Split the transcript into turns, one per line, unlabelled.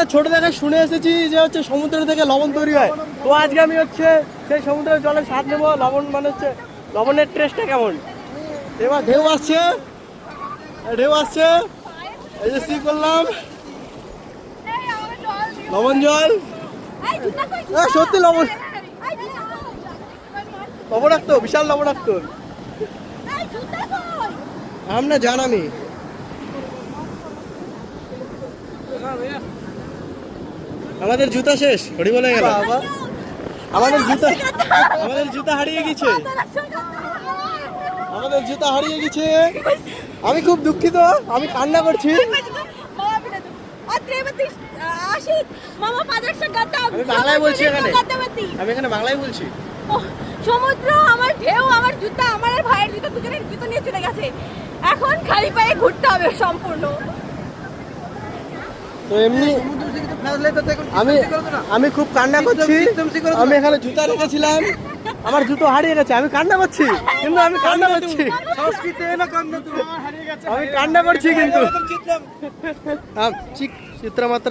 আমরা ছোট থেকে শুনে এসেছি যে হচ্ছে সমুদ্র থেকে লবণ তৈরি হয়। তো আজকে আমি হচ্ছে সেই সমুদ্রের জলের স্বাদ নেব। লবণ মানে হচ্ছে, লবণের টেস্টটা কেমন? এবার ঢেউ আসছে। ঢেউ আসছে। এই যে সি করলাম। লবণ জল। সত্যি লবণ। লবণাক্ত, বিশাল লবণাক্ত। আমরা জানামি। আমাদের জুতা শেষ হরি বলে গেল। আমাদের জুতা আমাদের জুতা হারিয়ে গেছে। আমাদের জুতা হারিয়ে গেছে। আমি খুব দুঃখিত আমি কান্না করছি। বাংলায় বলছি এখানে। আমি এখানে বাংলায় বলছি।
সমুদ্র আমার ঢেউ আমার জুতা আমার ভাইয়ের জুতা দুজনের জুতো নিয়ে চলে গেছে। এখন খালি পায়ে ঘুরতে হবে সম্পূর্ণ।
তো এমনি আমি আমি খুব কান্না করছি। আমি এখানে জুতা রেখেছিলাম। আমার জুতো হারিয়ে গেছে আমি কান্না করছি। কিন্তু আমি কান্না করছি। আমি কান্না করছি কিন্তু। চিত্রা। মাত্রা